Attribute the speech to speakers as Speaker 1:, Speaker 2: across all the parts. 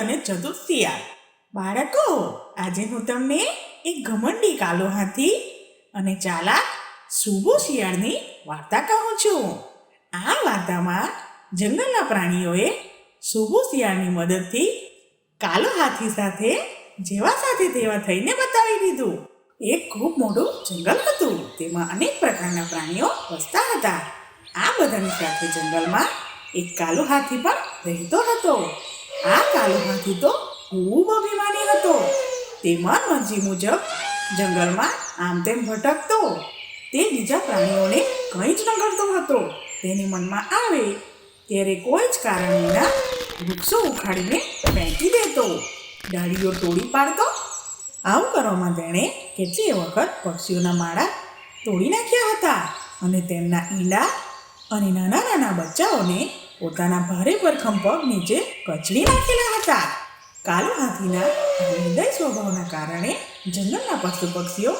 Speaker 1: અને ચતુર બાળકો, આજે હું તમને એક ઘમંડી કાલો હાથી અને ચાલાક સુબો શિયાળની વાર્તા કહું છું. આ વાર્તામાં જંગલના પ્રાણીઓએ સુબો શિયાળની મદદથી કાલો હાથી સાથે જેવા સાથે તેવા થઈને બતાવી દીધું. એક ખૂબ મોટું જંગલ હતું. તેમાં અનેક પ્રકારના પ્રાણીઓ વસતા હતા. આ બધાની સાથે જંગલમાં એક કાલો હાથી પણ રહેતો હતો. આ કાલો હાથી તો ખૂબ અભિમાની હતો. તે મન મરજી મુજબ જંગલમાં આમ તેમ ભટકતો. તે બીજા પ્રાણીઓને કંઈ જ ન કરતો હતો. તેની મનમાં આવે ત્યારે કોઈ જ કારણ વિના વૃક્ષો ઉખાડીને ફેંકી દેતો. ડાળીઓ તોડી પાડતો. આવું કરવામાં તેણે કેટલીય વખત પક્ષીઓના માળા તોડી નાખ્યા હતા અને તેમના ઈંડા અને નાના નાના બચ્ચાઓને પોતાના ભારે પરખમ પગ નીચે કચડી નાખેલા હતા. કાલો હાથીના હૃદય સ્વભાવના કારણે જંગલના પશુ પક્ષીઓ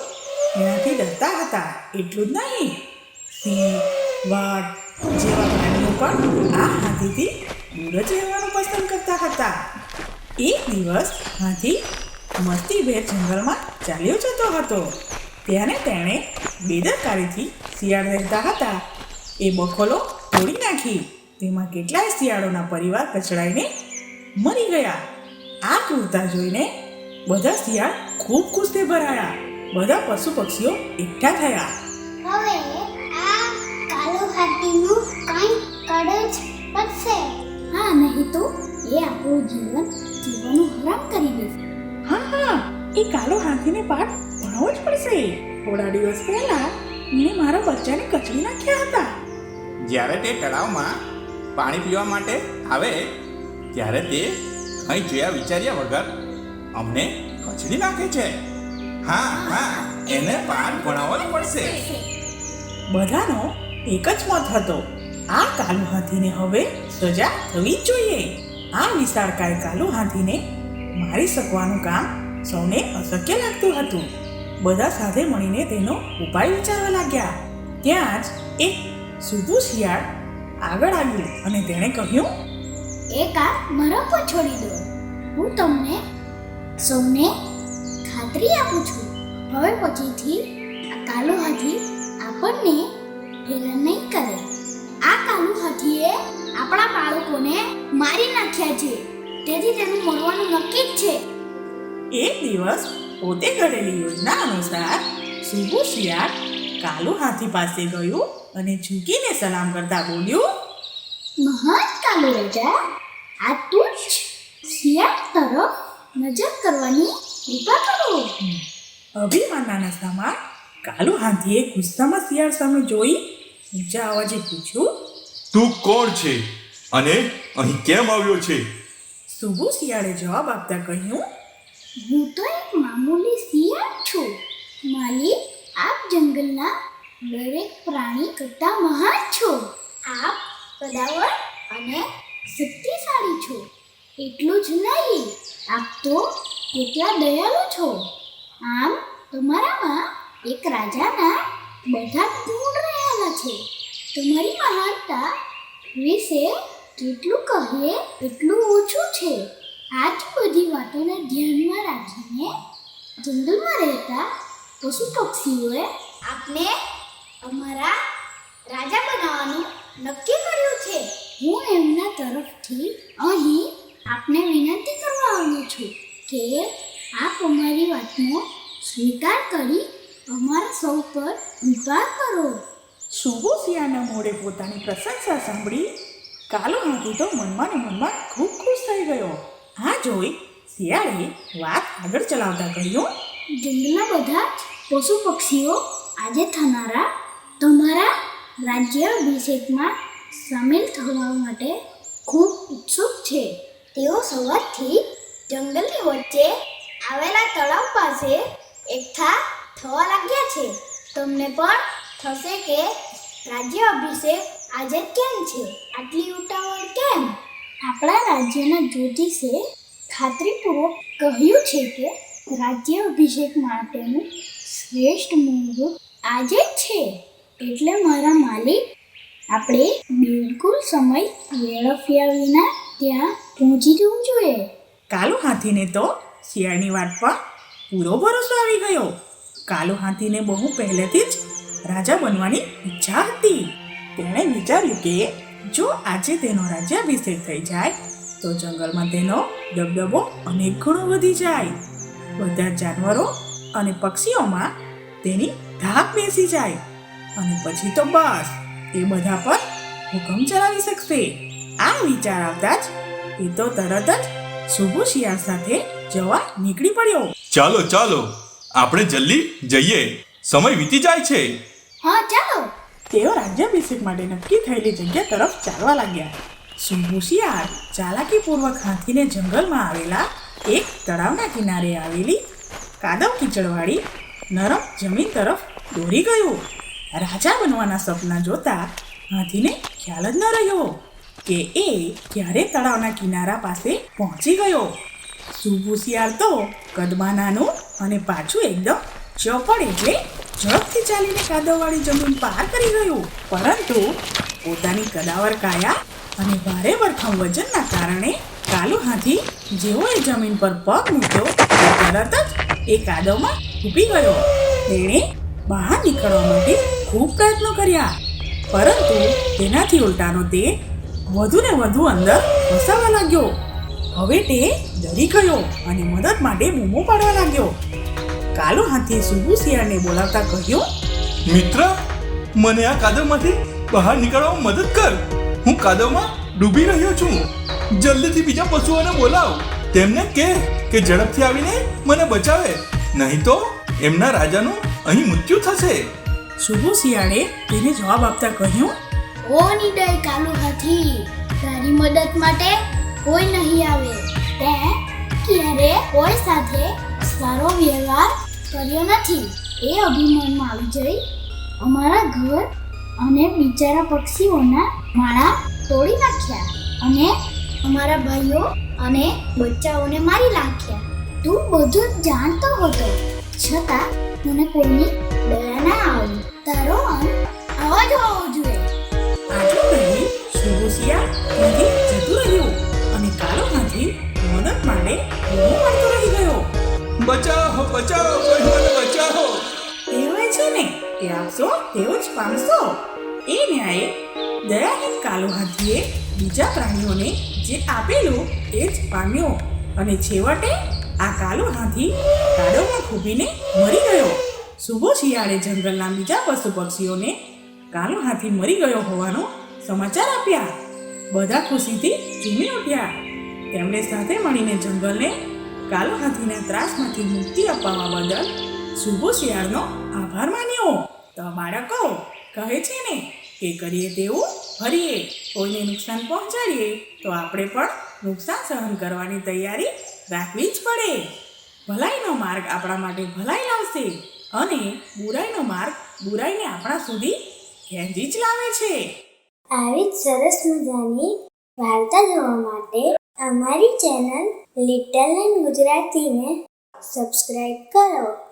Speaker 1: એનાથી ડરતા હતા. એટલું જ નહીં, સિંહ, વાઘ જેવા પ્રાણીઓ પણ આ હાથીથી દૂર જ રહેવાનું પસંદ કરતા હતા. એક દિવસ હાથી મસ્તીભેર જંગલમાં ચાલ્યો જતો હતો. ત્યારે તેણે બેદરકારીથી શિયાળ રહેતા હતા. એ બખોલો તોડી નાખી. તેમાં કેટલાય શિયાળોના પરિવાર કચડાઈને મરી ગયા. આ ક્રૂરતા જોઈને બધા શિયાળ ખૂબ ખુશથી ભરાયા. બધા પશુ પક્ષીઓ એકઠા થયા.
Speaker 2: હવે આ કાલો હાથીનું કંઈ કરજ પડશે હા નહીં તો એ આપણું જીવન જીવવાનું હરામ કરી દેશે.
Speaker 1: હા હા એ કાલો હાથીને પાઠ ભણવો જ પડશે. થોડા દિવસ પહેલા મેં મારા બચ્ચાને કચડી નાખ્યા હતા.
Speaker 3: જ્યારે તે તળાવમાં પાણી પીવા માટે આવે ત્યારે તે કંઈ જોયા વિચાર્યા વગર અમને કચડી નાખે છે. હા હા, એને પાઠ ભણાવવો જ પડશે.
Speaker 1: બધાનો એક જ મત હતો. આ કાલુ હાથીને હવે સજા થવી જ જોઈએ. આ વિશાળકાય કાલુ હાથીને મારી શકવાનું કામ સૌને અશક્ય લાગતું હતું. બધા સાથે મળીને તેનો ઉપાય વિચારવા લાગ્યા. ત્યાં જ એક સુધુ શિયાળ આગળ આવ્યું અને તેણે કહ્યું
Speaker 2: એ આ મારા પર છોડી દો. હું તમને સૌને ખાતરી આપું છું. હવે પછીથી આ કાલો હાથી આપણને હેરાન નહીં કરે. આ કાલુ હાથીએ આપણા બાળકોને મારી નાખ્યા છે. તેથી તેનું મરવાનું નક્કી જ છે.
Speaker 1: એક દિવસ પોતે ઘડેલી યોજના અનુસાર સુબુ શિયાળ કાલુ હાથી પાસે ગયું અને ઝૂકીને સલામ કરતા બોલ્યું
Speaker 2: મહાન કાલુ રાજા આ તું જ શિયાળ તરફ નજર કરવાની કૃપા કરો.
Speaker 1: અભિમાનના નશામાં કાલુ હાથીએ ગુસ્સામાં શિયાળ સામે જોઈ ઊંચા અવાજે પૂછ્યું
Speaker 4: તું કોણ છે અને અહીં કેમ આવ્યો છે?
Speaker 1: સુબુ શિયાળે જવાબ આપતા કહ્યું
Speaker 2: હું તો એક મામૂલી શિયાળ છું. માલિક આપ જંગલના દરેક પ્રાણી કરતા મહાન છો. આપ કદાવર અને શક્તિશાળી છો. એટલું જ નહીં, આપ તો કેટલા દયાળુ છો. આમ તમારામાં એક રાજાના બધા ગુણ રહેલા છે. તમારી મહાનતા વિશે જેટલું કહીએ એટલું ઓછું છે. આ જ બધી વાતોને ધ્યાનમાં રાખીને જંગલમાં રહેતા પશુ પક્ષીઓએ આપને અમારા રાજા બનાવવાનું નક્કી કર્યું છે. હું એમના તરફથી અહીં આપને વિનંતી કરવા આવ્યો છું કે આપ અમારી વાતનો સ્વીકાર કરી અમારા સૌ પર વિપાર કરો.
Speaker 1: શિયાળના મોઢે પોતાની પ્રશંસા સાંભળી કાલો હાથી તો મનમાં ને મનમાં ખૂબ ખુશ થઈ ગયો. આ જોઈ શિયાળે વાત આગળ ચલાવતા કહ્યું
Speaker 2: જંગલના બધા પશુ પક્ષીઓ આજે થનારા તમારા રાજ્ય અભિષેકમાં સામેલ થવા માટે ખૂબ ઉત્સુક છે. તેઓ સવારથી જંગલની વચ્ચે આવેલા તળાવ પાસે એકઠા થવા લાગ્યા છે. તમને પણ થશે કે રાજ્ય અભિષેક આજે કેમ છે? આટલી ઉતાવળ કેમ? આપણા રાજ્યના જ્યોતિષે ખાતરીપૂર્વક કહ્યું છે કે રાજ્ય અભિષેક માટેનું શ્રેષ્ઠ મુહૂર્ત આજે જ છે. એટલે મારા માલિક, આપણે બિલકુલ સમય વેળફ્યા વિના ત્યાં પહોંચી જવું જોઈએ.
Speaker 1: કાલુ હાથીને તો શિયાળની વાત પર પૂરો ભરોસો આવી ગયો. કાલુ હાથીને બહુ પહેલેથી જ રાજા બનવાની ઈચ્છા હતી. તેણે વિચાર્યું કે જો આજે તેનો રાજ્યાભિષેક થઈ જાય, તો જંગલમાં તેનો દબદબો અનેક ગણો વધી જાય. બધા જ જાનવરો અને પક્ષીઓમાં તેની ધાક બેસી જાય. અને પછી તો બસ એ બધા પર હુકમ ચલાવી શકશે. આ વિચાર આવતા જ એ તો તરત જ શુભુ શિયાળ સાથે જવા નીકળી પડ્યો.
Speaker 4: ચાલો ચાલો આપણે જલ્દી જઈએ. સમય વીતી જાય છે.
Speaker 2: હા ચાલો.
Speaker 1: તેઓ રાજ્યાભિષેક માટે નક્કી થયેલી જગ્યા તરફ ચાલવા લાગ્યા. શુંભુ શિયાળ ચાલાકીપૂર્વક હાથીને જંગલમાં આવેલા એક તળાવના કિનારે આવેલી કાદવ કીચડવાળી નરમ જમીન તરફ દોરી ગયો. રાજા બનવાના સપના જોતા હાથીને ખ્યાલ જ ન રહ્યો કે એ ક્યારે તળાવના કિનારા પાસે પહોંચી ગયો. શિયાળ તો કદમાં નાનું અને પાછું એકદમ ચોપડ એટલે ઝડપથી ચાલીને કાદવવાળી જમીન પાર કરી ગયું. પરંતુ પોતાની કદાવર કાયા અને ભારે ભરખમ વજનના કારણે કાલુ હાથી જેવો એ જમીન પર પગ મૂક્યો તરત જ એ કાદવમાં ડૂબી ગયો. તેણે બહાર નીકળવા માટે ખૂબ પ્રયત્નો કર્યા, પરંતુ તેનાથી ઉલટાનો તે વધુ ને વધુ અંદર ફસાવા લાગ્યો. હવે તે ડરી ગયો અને મદદ માટે બૂમો પાડવા લાગ્યો. કાલો હાથીએ સુબુ શિયાળને બોલાવતા કહ્યું,
Speaker 4: મિત્ર, મને આ કાદવમાંથી બહાર નીકળવામાં મદદ કર. હું કાદવમાં ડૂબી રહ્યો છું. જલ્દીથી બીજા પશુઓને બોલાવ. તેમને કે કે ઝડપથી આવીને મને બચાવે. નહીં તો એમના રાજાનું અહીં મૃત્યુ થશે.
Speaker 1: સુબુ શિયાળે તેને જવાબ આપતા કહ્યું
Speaker 2: ઓ નિડય કાલુ હાથી તારી મદદ માટે કોઈ નહીં આવે. તે ક્યારે કોઈ સાથે સારો વ્યવહાર કર્યો નથી. એ અભિમાનમાં આવી જઈ અમારા ઘર અને બિચારા પક્ષીઓના માળા તોડી નાખ્યા અને અમારા ભાઈઓ અને બચ્ચાઓને મારી નાખ્યા. તું બધું જ જાણતો હતો. છતાં તને કોઈની દયા ના આવી. તારો અંત આવો જ હોવો જોઈએ.
Speaker 1: આટલું કહી સુબુ શિયાળ ત્યાંથી જતું રહ્યું? અને કાલો હાથી મદદ માટે બૂમો મળતો રહી ગયો.
Speaker 4: બચાવો બચાવો કોઈ મને બચાવો.
Speaker 1: કહેવાય છે ને એ આપશો તેવો જ પામશો. એ ન્યાયે દયાહીન કાલો હાથીએ બીજા પ્રાણીઓને જે આપેલું એ જ પામ્યો. અને છેવટે આ કાલો હાથી કાદવમાં ખૂબીને મરી ગયો. શુભો શિયાળે જંગલના બીજા પશુ પક્ષીઓને કાલો હાથી મરી ગયો હોવાનો સમાચાર આપ્યા. બધા ખુશીથી ઝૂમી ઉઠ્યા. તેમણે સાથે મળીને જંગલને કાલો હાથીના ત્રાસમાંથી મુક્તિ અપાવવા બદલ શુભો શિયાળનો આભાર માન્યો. તો બાળકો કહે છે ને, કે કરીએ તેવું? ભરીએ, કોઈને નુકસાન પહોંચાડીએ, તો આપણે પણ નુકસાન સહન કરવાની તૈયારી રાખવી જ પડે. ભલાઈનો માર્ગ આપણા માટે ભલાઈ લાવશે અને બુરાઈનો માર્ગ બુરાઈને આપણા સુધી ખેંચી જ લાવે છે.
Speaker 2: આવી જ સરસ મજાની વાર્તા જોવા માટે અમારી ચેનલ લિટલ એન્ડ ગુજરાતીને સબસ્ક્રાઈબ કરો.